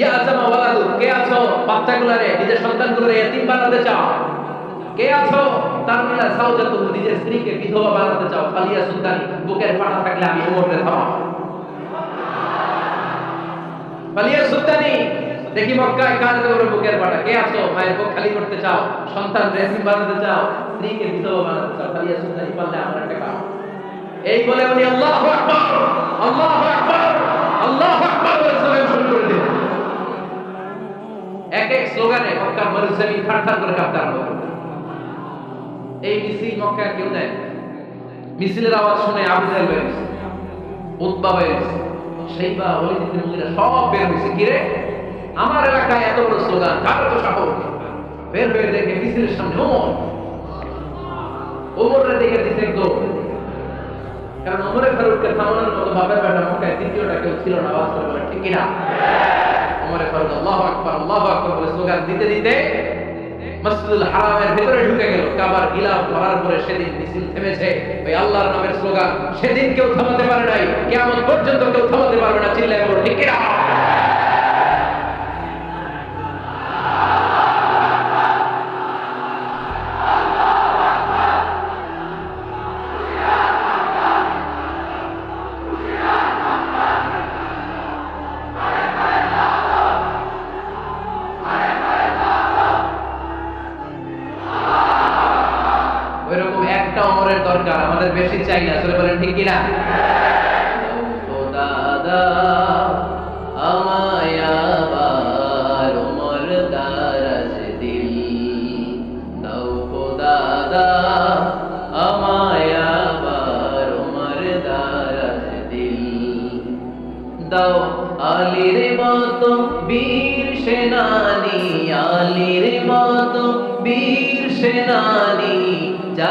ইয়া আসামা ওয়ালাদু কে আছো বাচ্চাগুলারে, নিজের সন্তানগুলোরে এতিম বানাতে চাও? কে আছো? তার মিলা নিজের স্ত্রীকে বিধবা বানাতে চাও, ফালিয়া সুলতানি। বুকের ফাটা থাকলে আমি ওমরকে থামাও ফালিয়া সুলতানি, দেখি মক্কায় কাজ করে বুকের ফাটা কে আছো? মায়ের বুক খালি করতে চাও? সন্তান রেসিম বানাতে চাও? স্ত্রীকে বিধবা বানাতে চাও? ফালিয়া সুলতানি পারলে আমার একটা এই বলে উনি আল্লাহু আকবার আল্লাহু আকবার। আল্লাহু শুরু করে দিলেন এক এক স্লোগানে মক্কার মরুজমিন থারথার করে কাঁপতে আরম্ভ এই মিছিল মক্কায় কেউ দেয় মিছিলের আওয়াজ শুনে আবু জাহেল বের হয়েছে, উতবা বের হয়েছে, সেইবা, ওলিদ মুগিরা সব বের হয়েছে। কি রে? আমার এলাকায় এত বড় স্লোগান, কার তো সাহস বের হয়ে দেখে মিছিলের সামনে ওমর। ওমররা দেখে দিতে দৌড়। কারণ অমরে ফারুককে থামানোর মতো বাপের বেটা কেউ ছিল না, আওয়াজ করে বলে, ঠিক অমরে ফারুক আল্লাহ আল্লাহ বলে দিতে দিতে মসজিদুল হারামের ভেতরে ঢুকে গেল। কাবার গিলাফ ধরার পরে সেদিন মিছিল থেমেছে। ওই আল্লাহর নামের স্লোগান, সেদিন কেউ থামাতে পারে নাই কেমন পর্যন্ত কেউ থামাতে পারবে না, চিল্লায় বলো ঠিক কিনা একটা অমরের দরকার, আমাদের বেশি চাই না আসলে বলেন ঠিক কিনা? ও দাদা বীর সেনানি মতো বীর সেনানি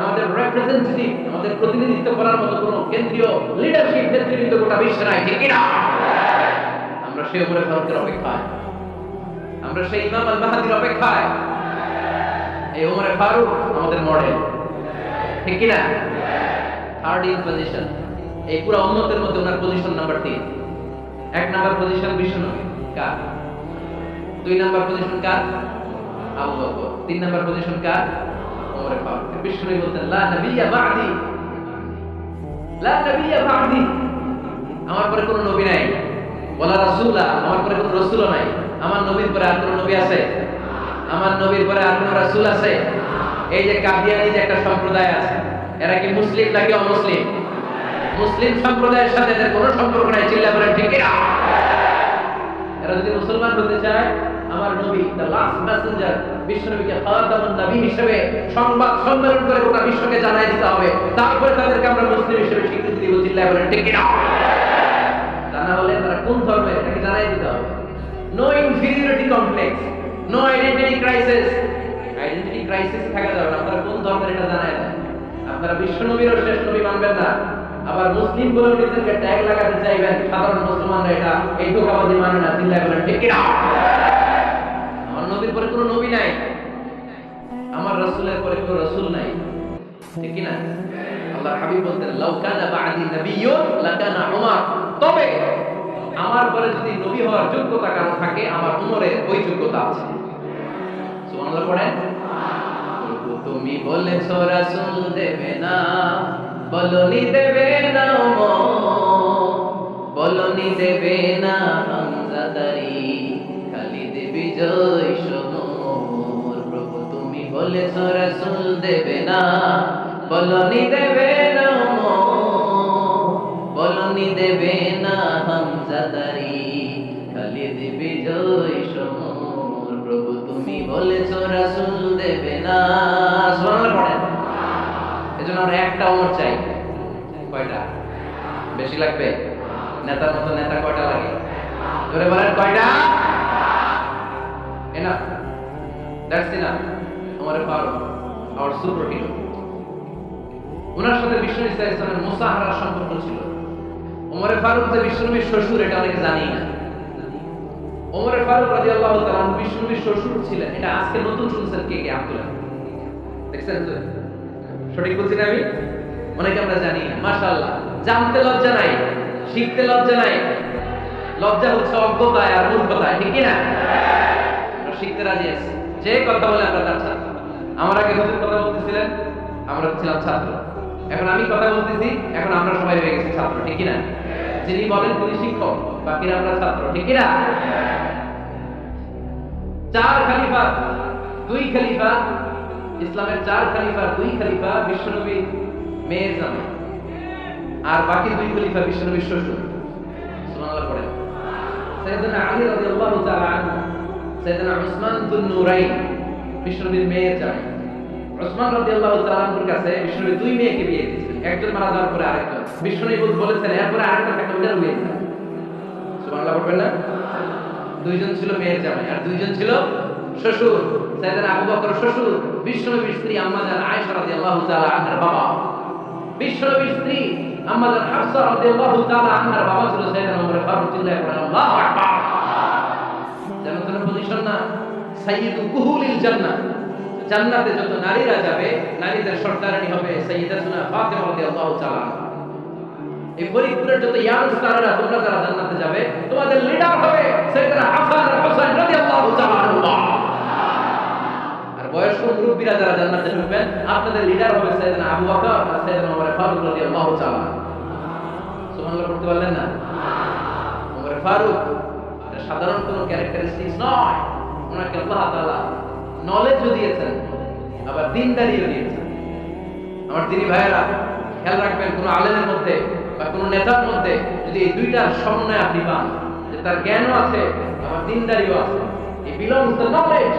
আমাদের রিপ্রেজেন্টেটিভ আমাদের প্রতিনিধিত্ব করার মতো কোনো কেন্দ্রীয় লিডারশিপ নেতৃত্ব গোটা বিশ্বে নাই, ঠিক না আমরা সেই উপরে ভারতের অপেক্ষায়। আমরা সেই ইমাম আল মাহাদির অপেক্ষায়। এই ওমরে ফারুক আমাদের মডেল ঠিক কি না থার্ড ইন পজিশন এই পুরো উম্মতের মধ্যে ওনার পজিশন নাম্বার তিন এক নাম্বার পজিশন বিশ্বনবী কার? দুই নাম্বার পজিশন কার? Abu Bakr. তিন নাম্বার পজিশন কার? Omar Farooq. বিশ্বনবী বলতেন, লা নবিয়্যা বা'দি, লা নবিয়্যা বা'দি। আমার পরে কোনো নবী নাই, ওয়ালা রাসূলা, আমার পরে কোনো রাসূলও নাই। আমার নবীর পরে আর কোনো নবী আছে? আমার নবীর পরে আর কোনো রাসূল আছে? এই যে কাদিয়ানি যে একটা সম্প্রদায় আছে, এরা কি মুসলিম নাকি অমুসলিম? মুসলিম সম্প্রদায়ের সাথে এদের কোনো সম্পর্ক নাই চিল্লা বলেন ঠিক এরা যদি মুসলমান হতে চায় আমার নবী দ্য লাস্ট মেসেঞ্জার বিশ্বনবীকে খাতামুন নবী হিসেবে সংবাদ সম্মেলন করে গোটা বিশ্বকে জানাই দিতে হবে। তারপরে তাদেরকে আমরা মুসলিম হিসেবে স্বীকৃতি দিব চিল্লা বলেন, ঠিক কিনা? তা না হলে তারা কোন ধর্মের এটাকে জানাই দিতে হবে। No inferiority complex no identity crisis identity crisis থাকা যাবে না, আপনারা কোন ধর্মের এটা জানাই দেন? আপনারা বিশ্ব নবীরও শেষ নবী মানবেন না। আবার মুসলিম বলে নিজেদেরকে ট্যাগ লাগাতে চাইবেন, সাধারণ মুসলমানরা এটা এই ধোকাবাজি মানে না, চিল্লায় বলেন, ঠিক কিনা? পরে কোনো নবী নাই? আমার রাসূলের পরে কোনো রাসূল নাই। ঠিক কিনা? আল্লাহ হাবিব বলতেন, লাউ কানা বা'দি নাবিয়্যুন লাকানা উমর। তবে আমার পরে যদি নবী হওয়ার যোগ্যতা কারও থাকে, আমার উমরের ওই যোগ্যতা আছে। সুবহানাল্লাহ পড়েন। তুমি বলেছ, রাসূল দেবে না। বলনি, দেবে না উমর। বলনি, দেবে না হামজা তারি খালিদ প্রভু তুমি দেবে না বলনি দেবে না বলনি দেবে না প্রভু তুমি দেবে না এজন্য আমরা একটা ওমর চাই কয়টা বেশি লাগবে নেতার মতো নেতা কয়টা লাগে জোরে বলেন কয়টা enough. That's enough. Umar Farooq, our superhero. ওনার সাথে বিষ্ণু ইসলাম ইসলামের মোসাহারার সম্পর্ক ছিল। ওমরে ফারুক যে বিষ্ণুনবীর শ্বশুর এটা অনেকে জানি না। ওমরে ফারুক রাজি আল্লাহ তালান বিষ্ণুনবীর শ্বশুর ছিলেন। এটা আজকে নতুন শুনছেন কে কে? আব্দুল্লাহ দেখছেন তো? সঠিক বলছি না আমি? অনেকে আমরা জানি না। মাশাআল্লাহ। জানতে লজ্জা নাই শিখতে লজ্জা নাই। লজ্জা হচ্ছে অজ্ঞতায় আর মূর্খতায় ঠিক কি না? আমরা শিখতে রাজি আছি। যে কথা বলে আমরা তার ছাত্র। আমার আগে হুজুর কথা বলতেছিলেন, আমরা ছিলাম ছাত্র। এখন আমি কথা বলতেছি, এখন আমরা সবাই হয়ে গেছি ছাত্র, ঠিক না যিনি বলেন তিনি শিক্ষক, বাকিরা আমরা ছাত্র, ঠিক না চার খলিফা, দুই খলিফা, ইসলামের চার খলিফা, দুই খলিফা বিশ্বনবী মেয়ের জামাই আর বাকি দুই খলিফা বিশ্বনবীর শ্বশুর। সুবহানাল্লাহ পড়েন। সাইয়েদনা আলী রাদিয়াল্লাহু তাআলা আনহু উসমান দুন নূরাইন বিশ্বনবীর মেয়ের জামাই। উসমান রাদিয়াল্লাহু তাআলা আনহুর কাছে বিশ্বনবী দুই মেয়েকে বিয়ে দিয়েছিলেন। একজন মারা যাওয়ার পরে আরেকজন। বিশ্বনবী বলেছেন, এরপরে আরেকটা থাকলে ওটার বিয়ে দিবেন সুবহানাল্লাহ পড়বেন না? দুইজন ছিল মেয়ের জামাই আর দুইজন ছিল শ্বশুর। সাইয়েদনা আবু বকর শ্বশুর বিশ্বনবীর স্ত্রী আম্মা জান আয়েশা রাদিয়াল্লাহু তাআলা আনহার বাবা। বিশ্বনবীর স্ত্রী আম্মা জান হাফসা রাদিয়াল্লাহু তাআলা আনহার বাবা ছিল সাইয়েদনা ওমর ফারুক পড়েন আকবার কুহুলিল জান্নাতে। যত নারীরা যাবে, নারীদের সর্দারানি হবে ফাতিমা রাদিয়াল্লাহু তাআলা এই ফরিদপুরের যত তোমরা যারা জান্নাতে যাবে, তোমাদের লিডার হবে হাসান রাদিয়াল্লাহু তাআলা আর বয়স্ক মুরব্বীরা যারা জান্নাতে ঢুকবেন আপনাদের লিডার হবে আবু বকর আর সাইয়েদনা ওমর ফারুক রাদিয়াল্লাহু তাআলা সুবহানাল্লাহ পারলেন না? ওমর ফারুক সাধারণ কোনো ক্যারেক্টারিস্টিক্স নয়। ওনাকে আল্লাহ তাআলা নলেজও দিয়েছেন, আবার দিনদারিও দিয়েছেন। আমার দিনী ভাইয়েরা, খেয়াল রাখবেন, কোনো আলেমের মধ্যে বা কোনো নেতার মধ্যে যদি এই দুইটার সমন্বয় আপনি পান, যে তার জ্ঞানও আছে, আবার দিনদারিও আছে। He belongs the knowledge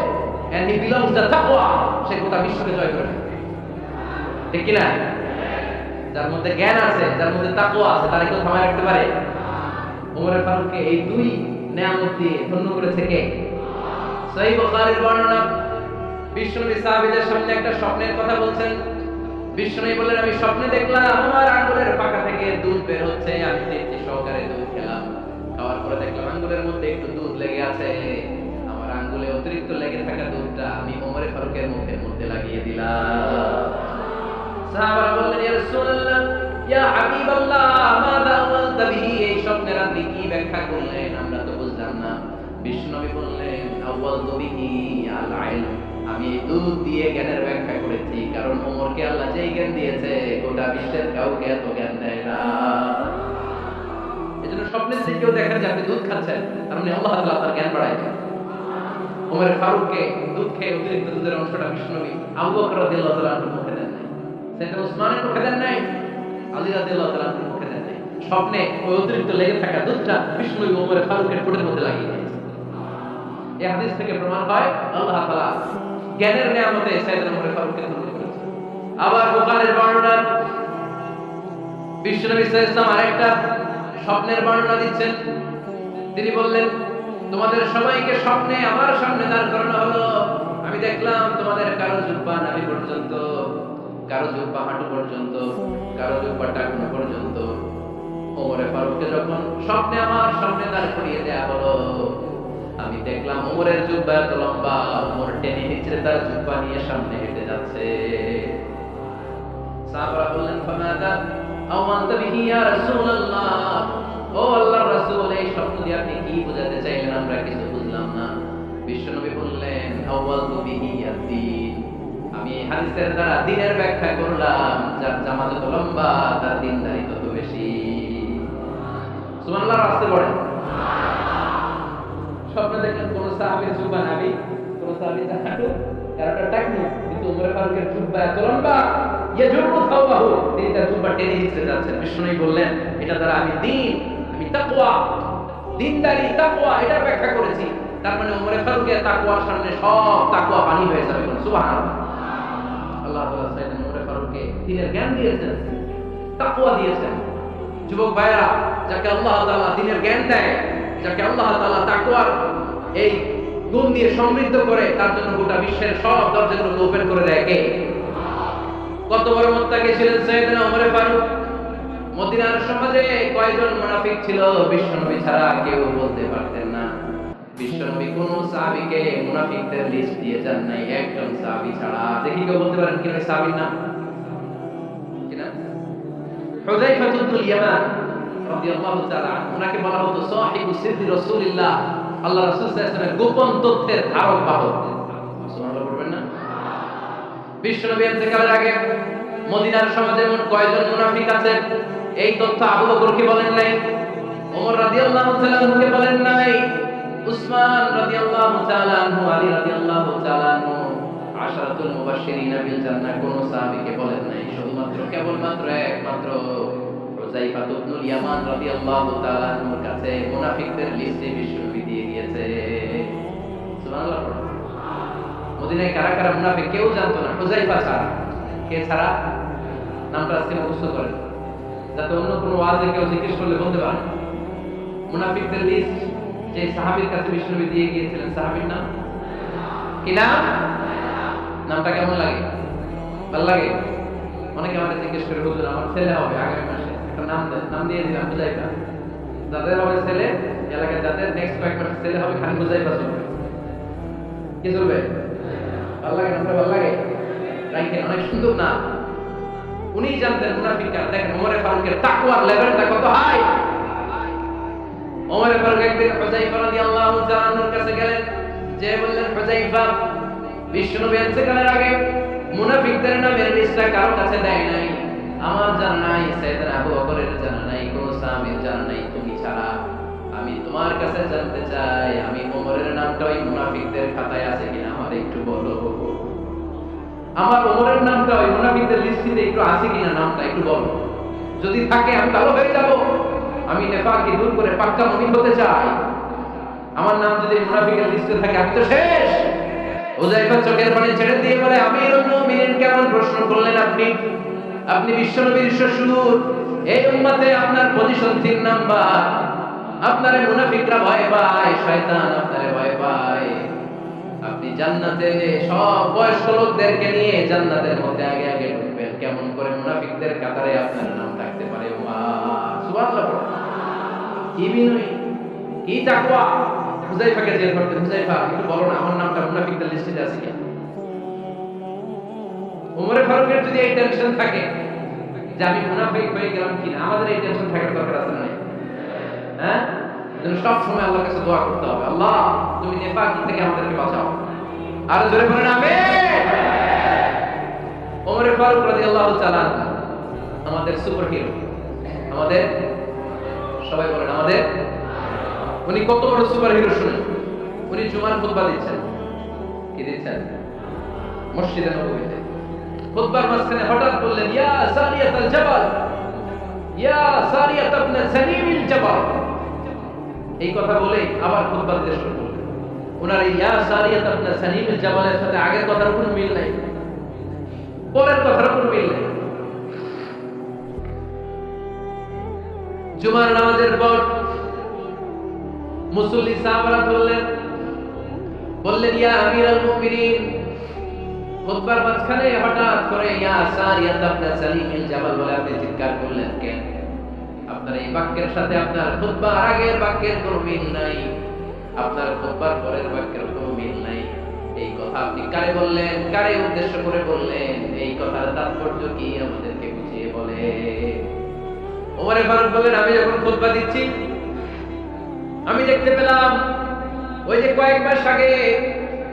and he belongs the তাকওয়া সে গোটা বিশ্বকে জয় করে ঠিক কি না যার মধ্যে জ্ঞান আছে, যার মধ্যে তাকওয়া আছে, তারা কেউ থামায় রাখতে পারে? ওমর ফারুককে এই দুই নেয়ামত দিয়ে ধন্য করেছে কে? সহিহ বুখারীর বর্ণনা। বিশ্বনবী সাহাবীদের সামনে একটা স্বপ্নের কথা বলছেন। বিষ্ণু বললেন, আমি স্বপ্নে দেখলাম, আমার আঙ্গুলের ফাঁকা থেকে দুধ বের হচ্ছে। আমি তৃপ্তি সহকারে দুধ খেলাম। খাওয়ার পরে দেখলাম আঙ্গুলের মধ্যে একটু দুধ লেগে আছে। আমার আঙ্গুলে অতিরিক্ত লেগে থাকা দুধটা আমি ওমরে ফারুকের মুখের মধ্যে লাগিয়ে দিলাম। সাহাবারা বললেন, ইয়া রাসূলুল্লাহ, ইয়া হাবিবাল্লাহ, মাযা আওয়ালতা বিহি, এই স্বপ্নের আপনি কি ব্যাখ্যা করলেন? আমি দুধ দিয়ে জ্ঞানের ব্যাখ্যা করেছি, কারণ ওমরকে আল্লাহ যেই জ্ঞান দিয়েছে, গোটা বিশ্বের কাউকে এত জ্ঞান দেয় না। এজন্য স্বপ্নের কেউ দেখেন যে আপনি দুধ খাচ্ছেন মানে আল্লাহ তার জ্ঞান বাড়ায় ওমর ফারুককে দুধ খেয়ে অতিরিক্ত দুধের অংশটা বিষ্ণুনবী আবু বকর রাদিয়াল্লাহু মুখে দেন নাই। সেটা ওসমানের মুখে দেন নাই, আলী রাদিয়াল্লাহু মুখে দেন নাই। স্বপ্নে ওই অতিরিক্ত লেগে থাকা দুধটা বিষ্ণুনবী ওমর ফারুকের ঠোঁটের মধ্যে লাগিয়ে দিয়েছে এই হাদিস থেকে প্রমাণ আল্লাহ তাআলা জ্ঞানের নিয়ামতে ওমর ফারুককে ধন্য আবার বুখারীর বর্ণনা সাল্লাল্লাহু আরেকটা স্বপ্নের বর্ণনা দিচ্ছেন। তিনি বললেন, তোমাদের সবাইকে স্বপ্নে আমার সামনে দাঁড় করানো হলো। আমি দেখলাম তোমাদের কারও জুব্বা নাভি পর্যন্ত, কারও জুব্বা হাঁটু পর্যন্ত, কারও জুব্বা টাকনো পর্যন্ত। ওমরে ফারুককে যখন স্বপ্নে আমার সামনে দাঁড় করিয়ে দেয়া হলো আমি দেখলাম ওমরের জুব্বা এত লম্বা ওমর টেনে হিচড়ে তার জুব্বা নিয়ে সামনে হেঁটে যাচ্ছে। বললেন, ফামাদা বিহি ইয়া রাসূলুল্লাহ? ও আল্লাহর রাসূল, এই দিয়ে আপনি কি বোঝাতে চাইলেন? আমরা কিছু বুঝলাম না। বিশ্বনবী বললেন বিহি আমি হাদিসের দ্বারা দ্বীনের ব্যাখ্যা করলাম, যার জামা যত লম্বা, তার দিনদারি তত বেশি। সুবহানাল্লাহ রাস্তে পড়েন। দেখলেন কোন জুব্বা নাবি কোন হাঁটু কিন্তু উমর ফারুকের জুব্বা এত লম্বা থাওবাহু তিনি তার জুব্বা টেনে যাচ্ছেন। বিষ্ণুই বললেন, এটা দ্বারা আমি দিন, আমি দিনদারি তাকওয়া, এটা ব্যাখ্যা করেছি। তার মানে উমর ফারুকের তাকওয়ার সামনে সব তাকওয়া পানি হয়ে যাবে আল্লাহ তাআলা সাইয়েদনা উমর ফারুককে দিনের জ্ঞান দিয়েছেন, তাকওয়া দিয়েছেন। যুবক ভাইরা যাকে আল্লাহ তাআলা দিনের জ্ঞান দেয় যাকে আল্লাহ তাআলা তাকওয়ার এই গুণ দিয়ে সমৃদ্ধ করে, তার জন্য গোটা বিশ্বের সব দরজাগুলো ওপেন করে দেয় কে? কত বড় মোত্তাকি ছিলেন সৈয়দনা ওমরে ফারুক? মদিনার সমাজে কয়জন মুনাফিক ছিল? বিশ্বনবী ছাড়া কেউ বলতে পারতেন না। বিশ্বনবী কোন সাহাবীকে মুনাফিকদের লিস্ট দিয়ে যান নাই। একজন সাহাবী ছাড়া দেখি কেউ বলতে পারেন কি সাহাবীর নাম? কি নাম? হুযায়ফা ইবনুল ইয়ামান। ওনাকে বলা হতো রাসূলিল্লাহ। আল্লাহ গোপন তথ্যের ধারক বাহক। কেবলমাত্র একমাত্র ইবনুল ইয়ামান রাদিয়াল্লাহু তাআলা কাছে মুনাফিকদের লিস্টে দিয়ে সুবহানাল্লাহ মদিনায় কারা কারা মুনাফিক কেউ জানতো না হুজাইফা ছাড়া। কে ছাড়া? নামটা আজকে মুখস্থ যাতে অন্য কোনো ওয়াজে কেউ জিজ্ঞেস করলে বলতে পারেন মুনাফিকদের লিস্ট যে সাহাবীর কাছে বিশ্বনবী দিয়ে গিয়েছিলেন, সাহাবীর নাম? কি নাম? নামটা কেমন লাগে? ভালো লাগে? অনেকে আমাকে জিজ্ঞেস করে, হুজুর, আমার ছেলে হবে আগামী মাসে। একটা নাম নাম দিলাম হুজাইফা যাদের হবে ছেলে এলাকায় যাদের নেক্সট কয়েক ছেলে হবে, খালি হুজাইফা কি চলবে? ভালো লাগে নামটা ভালো লাগে? অনেক সুন্দর না? উনি জানতেন, মুনাফিক দেখেন, ওমরে ফারুকের লেভেলটা কত হাই ওমরে ফারুক একদিন হুযায়ফা রাদিয়াল্লাহু কাছে গেলেন। যে বললেন হুযায়ফা বিশ্বনবী ইন্তেকালের আগে মুনাফিকদের নামের লিস্টটা কারও কাছে দেয় নাই। আমার জানা নাই সাইয়েদনা আবু বকরের জানা নাই, কোন সাহাবীর জানা নাই, তুমি ছাড়া। আমি তোমার কাছে জানতে চাই, আমি ওমরের নামটা ওই মুনাফিকদের খাতায় আছে কিনা, আমার একটু বলো। আমার ওমরের নামটা ওই মুনাফিকদের লিস্টিতে একটু আছে কিনা, নামটা একটু বলো। যদি থাকে, আমি ভালো হয়ে যাব। আমি নেপালকে দূর করে পাক্কা মুমিন হতে চাই। আমার নাম যদি মুনাফিকের লিস্টে থাকে, আমি তো শেষ। উজাইফা চোখের পানি ছেড়ে দিয়ে বলে, আমিরুল মুমিনিন কেমন প্রশ্ন করলেন আপনি? আপনি বিশ্বনবীর শ্বশুর এই উম্মতে আপনার পজিশন তিন নাম্বার। আপনারে মুনাফিকরা ভয় পায়, শয়তান আপনারে ভয় পায়। আপনি জান্নাতে সব বয়স্ক লোকদেরকে নিয়ে জান্নাতের মধ্যে আগে আগে ঢুকবেন, কেমন করে মুনাফিকদের কাতারে আপনার নাম থাকতে পারে? সুবহানাল্লাহ। কি বিনয়, কি তাকওয়া? হুজাইফাকে জেল করতে হুজাইফা একটু বলো না, আমার নামটা মুনাফিকদের লিস্টে আছে কি ওমরে ফারুকের যদি এই টেনশন থাকে যে আমি মুনাফিক হয়ে গেলাম কিনা, আমাদের এই টেনশন থাকার দরকার আছে না হ্যাঁ? সব সময় আল্লাহর কাছে দোয়া করতে হবে। আল্লাহ, তুমি নেপাক থেকে আমাদেরকে বাঁচাও। আর জোরে বলেন, আমিন। ওমর ফারুক রাদিয়াল্লাহু তাআলা আমাদের সুপার হিরো আমাদের, সবাই বলেন, আমাদের। উনি কত বড় সুপার হিরো শুনেন? উনি জুমার খুতবা দিচ্ছেন। কি দিচ্ছেন? মসজিদে নববীতে। খুতবার মাঝখানে হঠাৎ বললেন, ইয়া সারিয়াতাল জাবাল, ইয়া সারিয়াত ইবনে সালিমিল জাবাল। এই কথা বলে আবার খুতবা দিতে শুরু করলেন। ওনার ইয়া সারিয়াত ইবনে সালিমিল জাবালের সাথে আগের কথার কোনো মিল নাই, পরের কথার কোনো মিল নাই। জুমার নামাজের পর মুসল্লি সাহাবারা বললেন বললেন, ইয়া আমিরাল মুমিনিন খুতবার মাঝখানে হঠাৎ করে, ইয়া সারিয়াত ইবনে সালিমিল জাবাল বলে আপনি চিৎকার করলেন কেন আপনার এই বাক্যের সাথে আপনার খুতবার আগের বাক্যের কোনো মিল নাই। আপনার খুতবার পরের বাক্যের কোনো মিল নাই। এই কথা আপনি কারে বললেন? কারে উদ্দেশ্য করে বললেন? এই কথার তাৎপর্য কি আমাদেরকে বুঝিয়ে বলে? ওমরে ফারুক বললেন আমি যখন খুতবা দিচ্ছি, আমি দেখতে পেলাম ওই যে কয়েক মাস আগে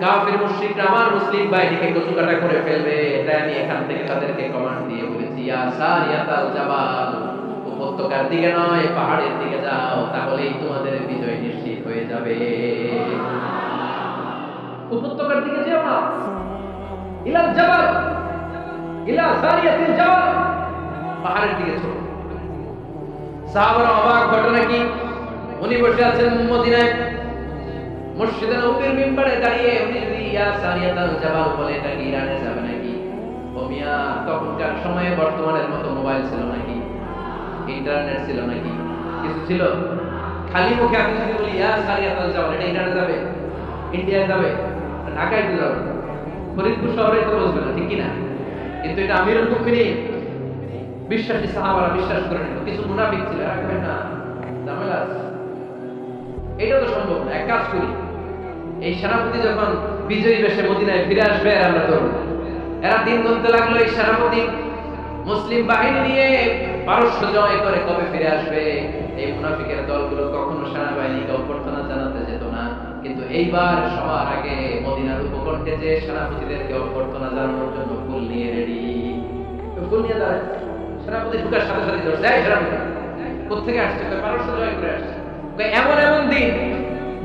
কাফির মুশরিকরা আমার মুসলিম বাহিনীকে কচুকাটা করে ফেলবে। তাই আমি এখান থেকে তাদেরকে কমান্ড দিয়ে বলেছি, ইয়া সারিয়াতাল জাবাল, উপত্যকার দিকে নয়, পাহাড়ের দিকে যাও, তাহলেই তোমাদের বিজয় নিশ্চিত হয়ে যাবে। উপত্যকার দিকে যেও না। ইলাল জাবাল, ইলা সারিয়াতিল জাবাল, পাহাড়ের দিকে চলো। সাহাবারা অবাক, ঘটনা কি? উনি বসে আছেন মদিনায়। মসজিদে নবীর মিম্বারে দাঁড়িয়ে উনি যদি ইয়া বলে, এটা কি ইরানে যাবে নাকি? ও মিয়া, তখনকার সময়ে বর্তমানের মতো মোবাইল ছিল নাকি? ইন্টারনেট ছিল নাকি? কিছু ছিল? খালি মুখে আমি যদি বলি, ইয়া এটা ইরানে যাবে? ইন্ডিয়ায় যাবে? ঢাকায় তো যাবে। ফরিদপুর শহরে তো বসবে না, ঠিক কিন্তু এটা আমিরুল মুমিনিন, বিশ্বাসী সাহাবারা বিশ্বাস করে কিছু মুনাফিক ছিল কবে না এটা তো সম্ভব না, এক কাজ করি। এই সেনাপতি যখন বিজয়ী বেশে মদিনায় ফিরে আসবে আর আমরা ধরব এরা দিন গুনতে লাগল এই সেনাপতি। মুসলিম বাহিনী নিয়ে পারস্য জয় করে কবে ফিরে আসবে? এই মুনাফিকের দলগুলো কখনো সেনাবাহিনীকে অভ্যর্থনা জানাতে যেত না। কিন্তু এইবার সবার আগে মদিনার উপকণ্ঠে যে সেনাপতিদেরকে অভ্যর্থনা জানানোর জন্য ফুল নিয়ে রেডি। ফুল নিয়ে দাঁড়ায়। সেনাপতি ঢুকার সাথে সাথে ধরছে এই সেনাপতি কোথেকে আসছে? পারস্য জয় করে আসছে। এমন এমন দিন,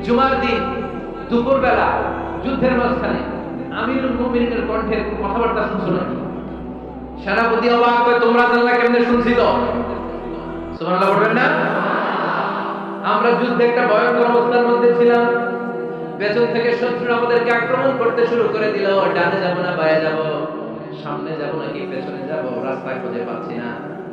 জুমার দিন দুপুর বেলা যুদ্ধের মাঝখানে, আমিরুল মুমিনের কণ্ঠের কথাবার্তা শুনছো নাকি? সেনাপতি অবাক কয় তোমরা জানলা কেমনে শুনছিল? সুবহানাল্লাহ বলবেন না? আমরা যুদ্ধে একটা ভয়ঙ্কর অবস্থার মধ্যে ছিলাম। পেছন থেকে শত্রু আমাদেরকে আক্রমণ করতে শুরু করে দিল, ডানে যাব না, বায়ে যাব, সামনে যাব নাকি, পেছনে যাব, রাস্তা খুঁজে পাচ্ছি না।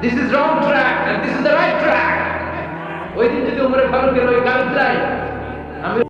This is wrong track this is the right track ওই দিন যদি উমরে ফারুকের ওই গাইডলাইন আমি